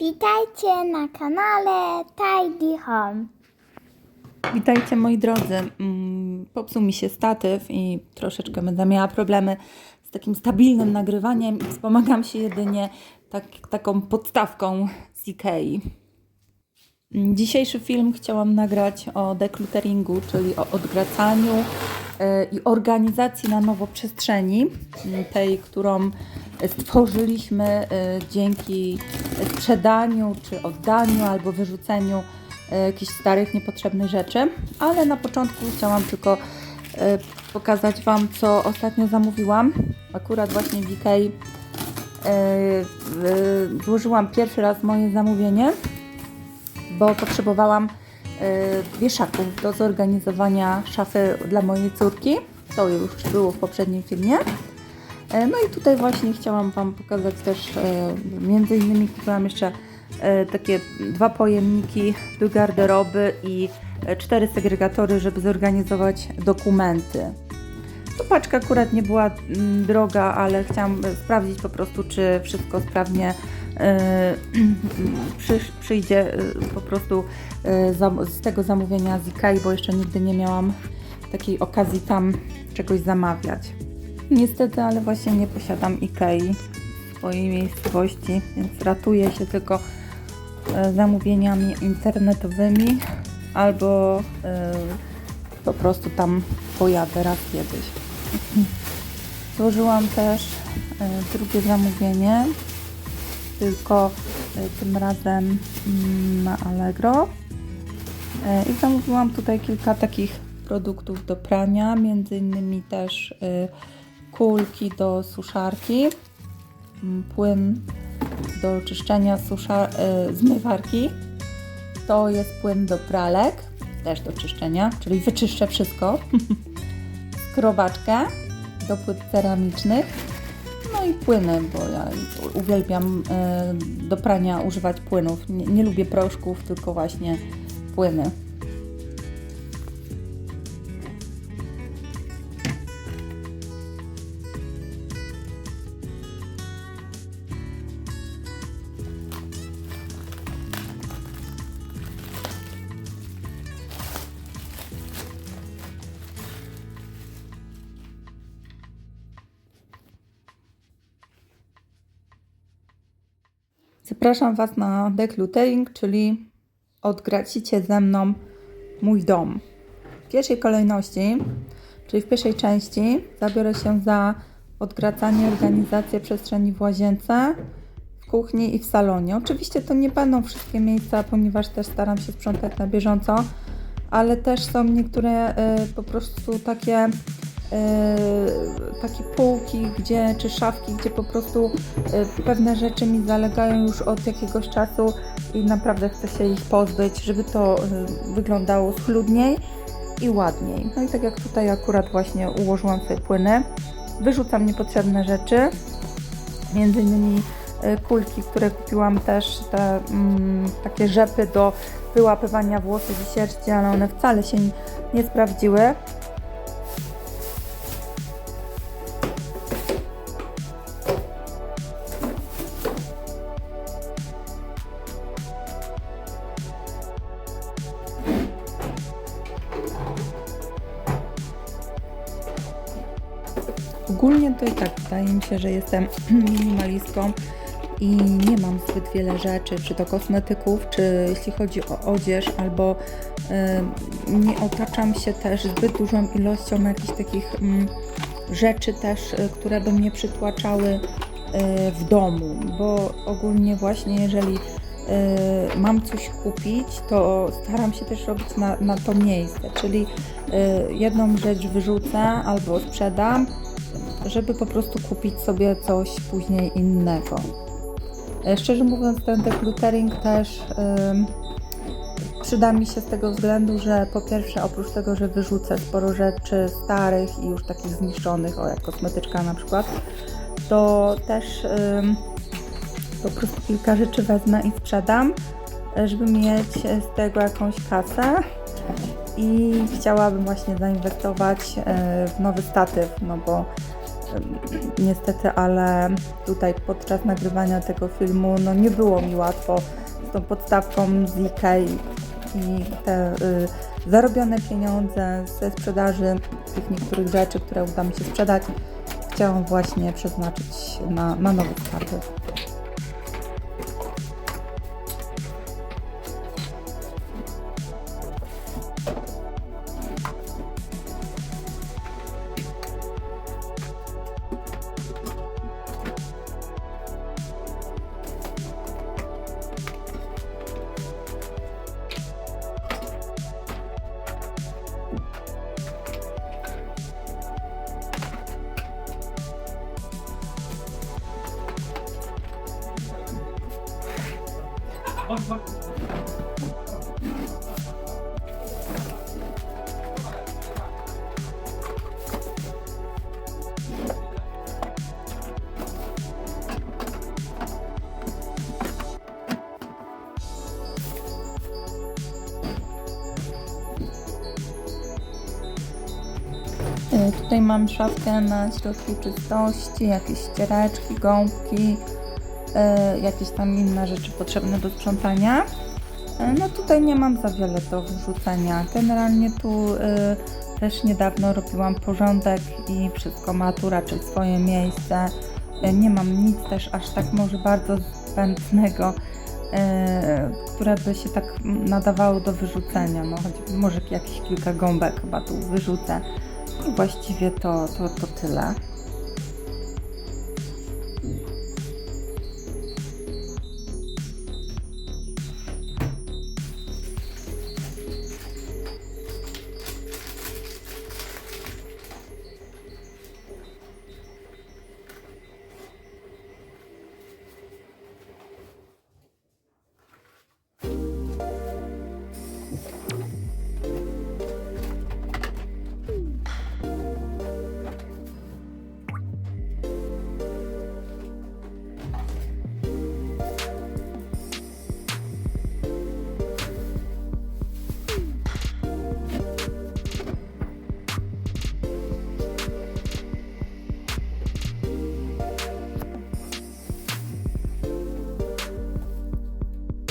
Witajcie na kanale Tidy Home. Witajcie moi drodzy. Mm, Popsuł mi się statyw i troszeczkę będę miała problemy z takim stabilnym nagrywaniem i wspomagam się jedynie tak, taką podstawką z Ikei. Mm, Dzisiejszy film chciałam nagrać o declutteringu, czyli o odgracaniu e, i organizacji na nowo przestrzeni, m, tej, którą stworzyliśmy e, dzięki sprzedaniu, czy oddaniu, albo wyrzuceniu e, jakichś starych, niepotrzebnych rzeczy. Ale na początku chciałam tylko pokazać Wam, co ostatnio zamówiłam. Akurat właśnie w Ikei złożyłam pierwszy raz moje zamówienie bo potrzebowałam e, wieszaków do zorganizowania szafy dla mojej córki. To już było w poprzednim filmie. E, No i tutaj właśnie chciałam Wam pokazać też, e, między innymi kupiłam jeszcze e, takie dwa pojemniki do garderoby i cztery segregatory, żeby zorganizować dokumenty. To paczka akurat nie była mm, droga, ale chciałam sprawdzić po prostu, czy wszystko sprawnie przy, przyjdzie e, po prostu e, z tego zamówienia z Ikei, bo jeszcze nigdy nie miałam takiej okazji tam czegoś zamawiać. Niestety, ale właśnie nie posiadam Ikei w swojej miejscowości, więc ratuję się tylko e, zamówieniami internetowymi albo e, po prostu tam pojadę raz kiedyś. Złożyłam też e, drugie zamówienie, tylko e, tym razem mm, na Allegro. E, I zamówiłam tutaj kilka takich produktów do prania, między innymi też e, kulki do suszarki, płyn do czyszczenia susza, e, zmywarki. To jest płyn do pralek, też do czyszczenia, czyli wyczyszczę wszystko. Skrobaczkę do płyt ceramicznych. No i płyny, bo ja uwielbiam e, do prania używać płynów. Nie, nie lubię proszków, tylko właśnie płyny. Zapraszam Was na decluttering, czyli odgracicie ze mną mój dom. W pierwszej kolejności, czyli w pierwszej części, zabiorę się za odgracanie, organizację przestrzeni w łazience, w kuchni i w salonie. Oczywiście to nie będą wszystkie miejsca, ponieważ też staram się sprzątać na bieżąco, ale też są niektóre y, po prostu takie takie półki, gdzie, czy szafki, gdzie po prostu e, pewne rzeczy mi zalegają już od jakiegoś czasu i naprawdę chcę się ich pozbyć, żeby to e, wyglądało schludniej i ładniej. No i tak jak tutaj akurat właśnie ułożyłam sobie płyny, wyrzucam niepotrzebne rzeczy, między innymi e, kulki, które kupiłam też, te mm, takie rzepy do wyłapywania włosów i sierści, ale one wcale się nie sprawdziły. Wydaje mi się, że jestem minimalistką i nie mam zbyt wiele rzeczy, czy to kosmetyków, czy jeśli chodzi o odzież, albo nie otaczam się też zbyt dużą ilością jakichś takich mm, rzeczy też, y, które by mnie przytłaczały y, w domu, bo ogólnie właśnie jeżeli y, mam coś kupić, to staram się też robić na, na to miejsce, czyli jedną rzecz wyrzucę albo sprzedam, żeby po prostu kupić sobie coś później innego. E, Szczerze mówiąc, ten decluttering też ym, przyda mi się z tego względu, że po pierwsze, oprócz tego, że wyrzucę sporo rzeczy starych i już takich zniszczonych, o jak kosmetyczka na przykład, to też ym, po prostu kilka rzeczy wezmę i sprzedam, e, żeby mieć z tego jakąś kasę. I chciałabym właśnie zainwestować e, w nowy statyw, no bo Niestety, ale tutaj podczas nagrywania tego filmu no nie było mi łatwo z tą podstawką z Ikei i te y, zarobione pieniądze ze sprzedaży tych niektórych rzeczy, które uda mi się sprzedać, chciałam właśnie przeznaczyć na, na nowe skarby. Tutaj mam szafkę na środku czystości, jakieś ściereczki, gąbki, y, jakieś tam inne rzeczy potrzebne do sprzątania. Y, No tutaj nie mam za wiele do wyrzucenia. Generalnie tu y, też niedawno robiłam porządek i wszystko ma tu raczej swoje miejsce. Nie mam nic też aż tak może bardzo zbędnego, które by się tak nadawało do wyrzucenia. No, choć może jakieś kilka gąbek chyba tu wyrzucę. Właściwie to, to, to tyle.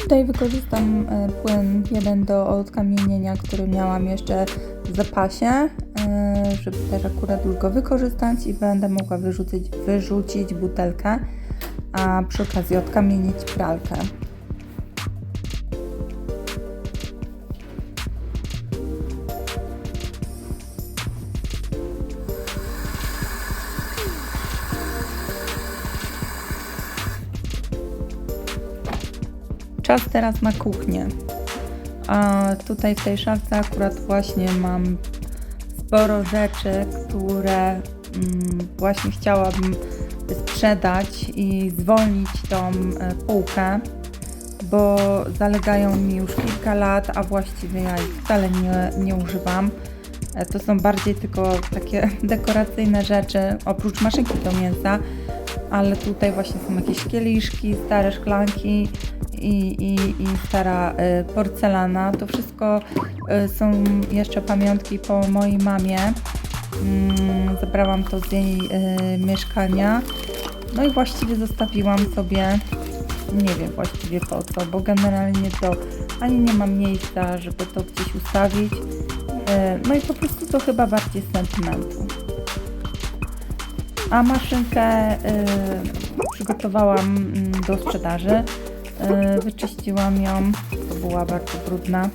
Tutaj wykorzystam e, płyn jeden do odkamienienia, który miałam jeszcze w zapasie, e, żeby też akurat już go wykorzystać i będę mogła wyrzucić, wyrzucić butelkę, a przy okazji odkamienić pralkę. Czas teraz na kuchnię. A tutaj w tej szafce akurat właśnie mam sporo rzeczy, które mm, właśnie chciałabym sprzedać i zwolnić tą e, półkę, bo zalegają mi już kilka lat, a właściwie ja ich wcale nie, nie używam. E, To są bardziej tylko takie dekoracyjne rzeczy, oprócz maszynki do mięsa, ale tutaj właśnie są jakieś kieliszki, stare szklanki i, i, i stara y, porcelana. To wszystko y, są jeszcze pamiątki po mojej mamie. Mm, Zabrałam to z jej y, mieszkania. No i właściwie zostawiłam sobie, nie wiem właściwie po co, bo generalnie to ani nie mam miejsca, żeby to gdzieś ustawić. No i po prostu to chyba bardziej sentymentu. A maszynkę przygotowałam mm, do sprzedaży. Y, wyczyściłam ją, bo była bardzo brudna.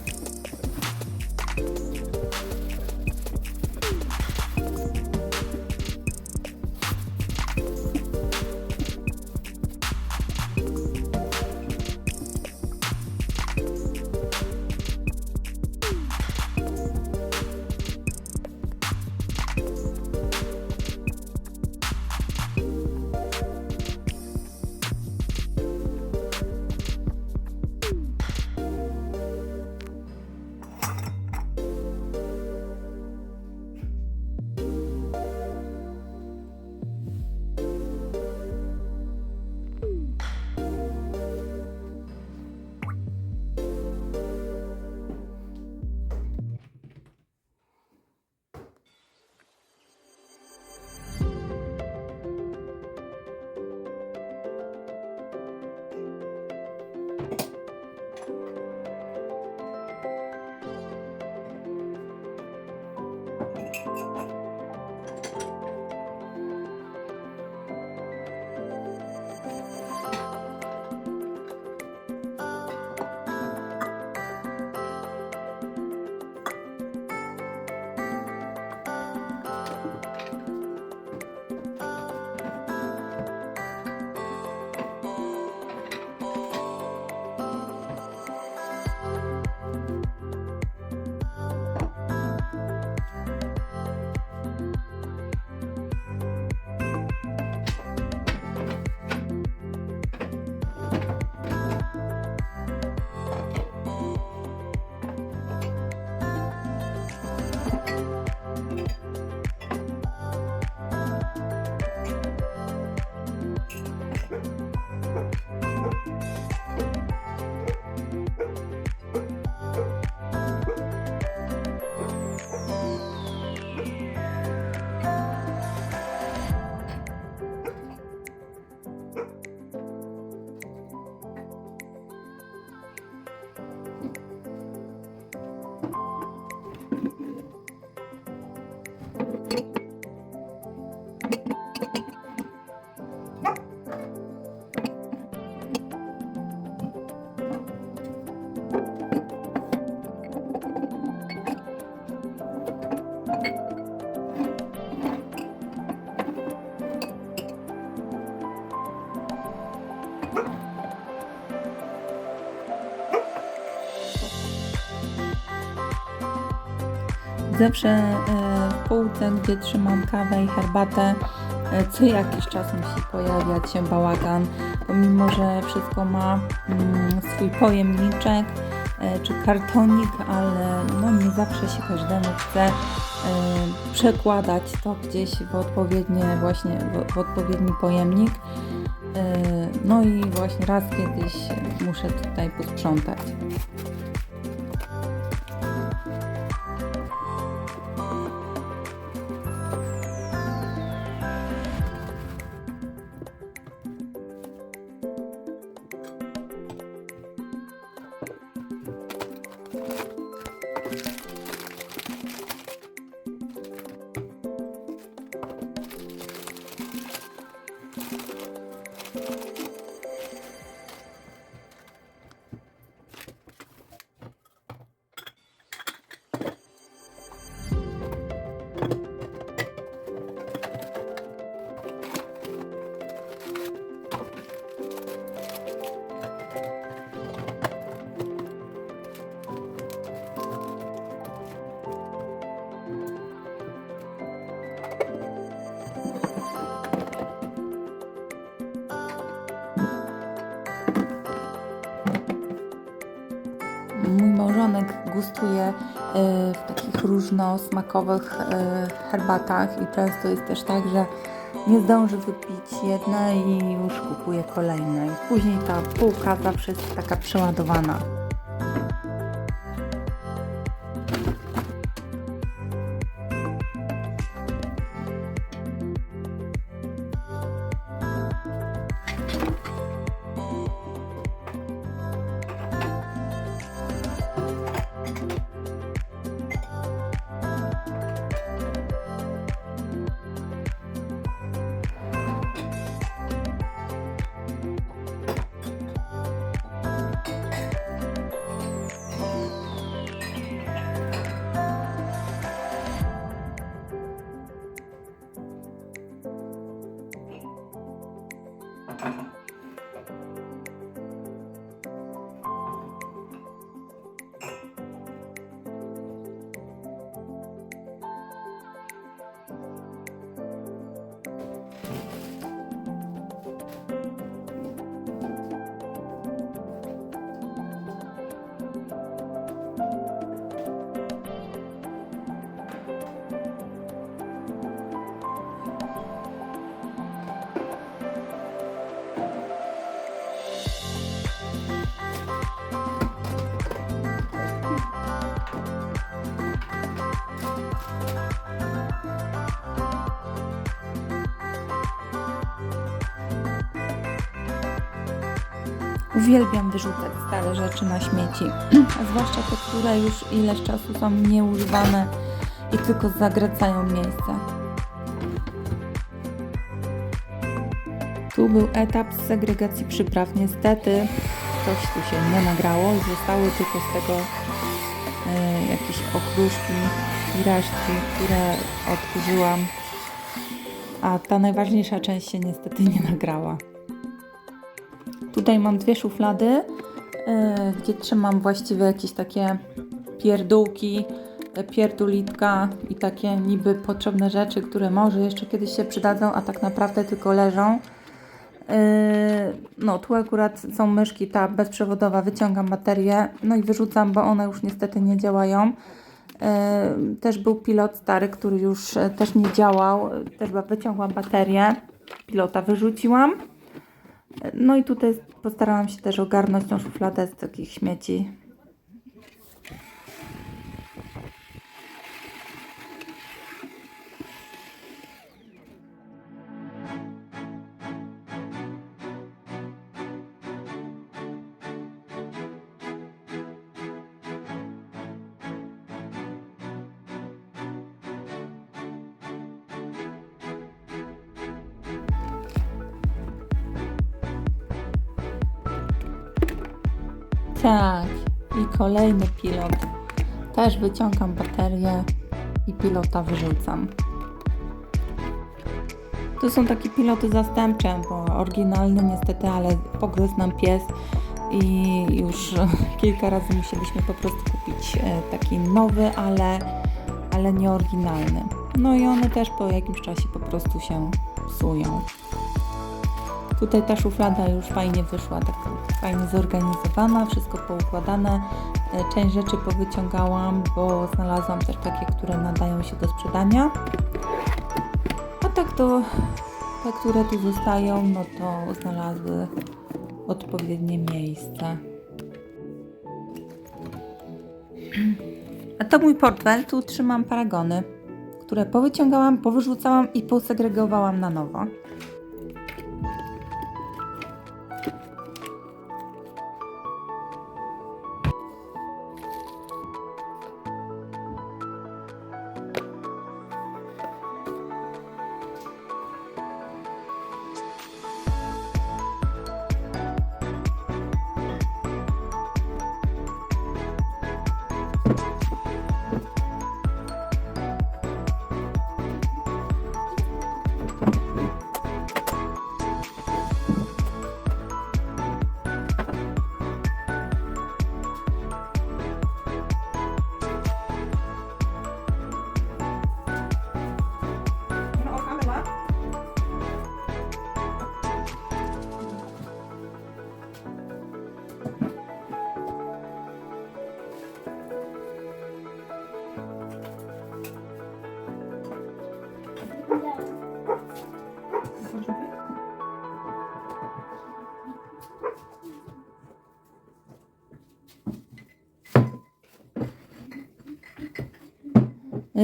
Zawsze e, w półce, gdzie trzymam kawę i herbatę, e, co jakiś czas musi pojawiać się bałagan, pomimo że wszystko ma mm, swój pojemniczek e, czy kartonik, ale no nie zawsze się każdemu chce przekładać to gdzieś w odpowiednie właśnie w, odpowiedni pojemnik. No i właśnie raz kiedyś muszę tutaj posprzątać. Gustuje e, w takich różnosmakowych e, herbatach i często jest też tak, że nie zdąży wypić jednej i już kupuje kolejne. I później ta półka zawsze jest taka przeładowana. Uwielbiam wyrzucać stare rzeczy na śmieci, a zwłaszcza te, które już ileś czasu są nieużywane i tylko zagracają miejsce. Tu był etap segregacji przypraw. Niestety coś tu się nie nagrało zostały tylko z tego e, jakieś okruszki i resztki, które odkurzyłam. A ta najważniejsza część się niestety nie nagrała. Tutaj mam dwie szuflady, yy, gdzie trzymam właściwie jakieś takie pierdółki, e, pierdulitka i takie niby potrzebne rzeczy, które może jeszcze kiedyś się przydadzą, a tak naprawdę tylko leżą. Yy, no, tu akurat są myszki, ta bezprzewodowa, wyciągam baterię, no i wyrzucam, bo one już niestety nie działają. Też był pilot stary, który już e, też nie działał, też wyciągłam baterię, pilota wyrzuciłam. No i tutaj postarałam się też ogarnąć tą szufladę z takich śmieci. Tak, i kolejny pilot. Też wyciągam baterię i pilota wyrzucam. To są takie piloty zastępcze, bo oryginalny niestety, ale pogryzł nam pies i już kilka razy musieliśmy po prostu kupić e, taki nowy, ale ale nieoryginalny. No i one też po jakimś czasie po prostu się psują. Tutaj ta szuflada już fajnie wyszła, tak fajnie zorganizowana, wszystko poukładane. E, Część rzeczy powyciągałam, bo znalazłam też takie, które nadają się do sprzedania. A tak to te, które tu zostają, no to znalazły odpowiednie miejsce. A to mój portfel, tu trzymam paragony, które powyciągałam, powyrzucałam i posegregowałam na nowo.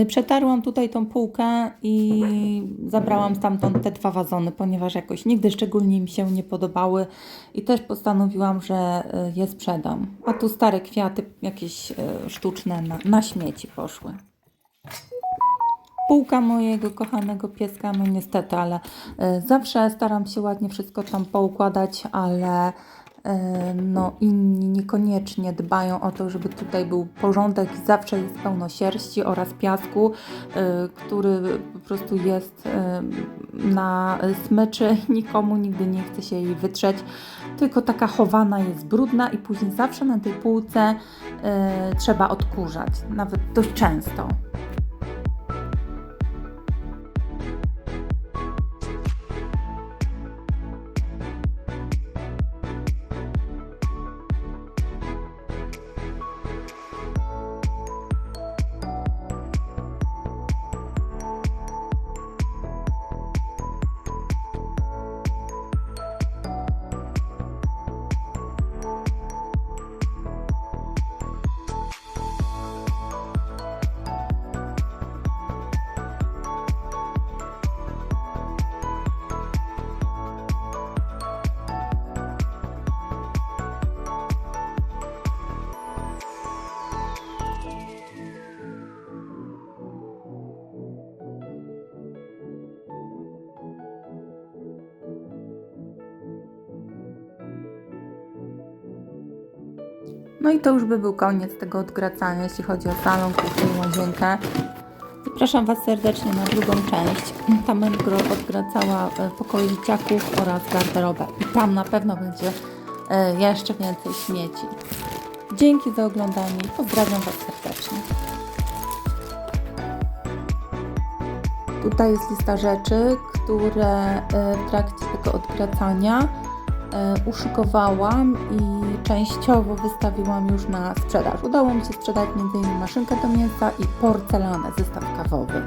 Przetarłam tutaj tą półkę i zabrałam stamtąd te dwa wazony, ponieważ jakoś nigdy szczególnie mi się nie podobały i też postanowiłam, że y, je sprzedam. A tu stare kwiaty, jakieś y, sztuczne, na, na śmieci poszły. Półka mojego kochanego pieska, no niestety, ale y, zawsze staram się ładnie wszystko tam poukładać, ale y, no inni niekoniecznie dbają o to, żeby tutaj był porządek. I zawsze jest pełno sierści oraz piasku, y, który po prostu jest na smyczy. Nikomu nigdy nie chce się jej wytrzeć, tylko taka chowana jest brudna i później zawsze na tej półce trzeba odkurzać, nawet dość często. No i to już by był koniec tego odgracania, jeśli chodzi o salon, kuchnię i łazienkę. Zapraszam Was serdecznie na drugą część. Tam będę gro- odgracała e, pokoje dzieciaków oraz garderobę. I tam na pewno będzie e, jeszcze więcej śmieci. Dzięki za oglądanie i pozdrawiam Was serdecznie. Tutaj jest lista rzeczy, które e, w trakcie tego odgracania uszykowałam i częściowo wystawiłam już na sprzedaż. Udało mi się sprzedać m.in. maszynkę do mięsa i porcelanę, zestaw kawowy.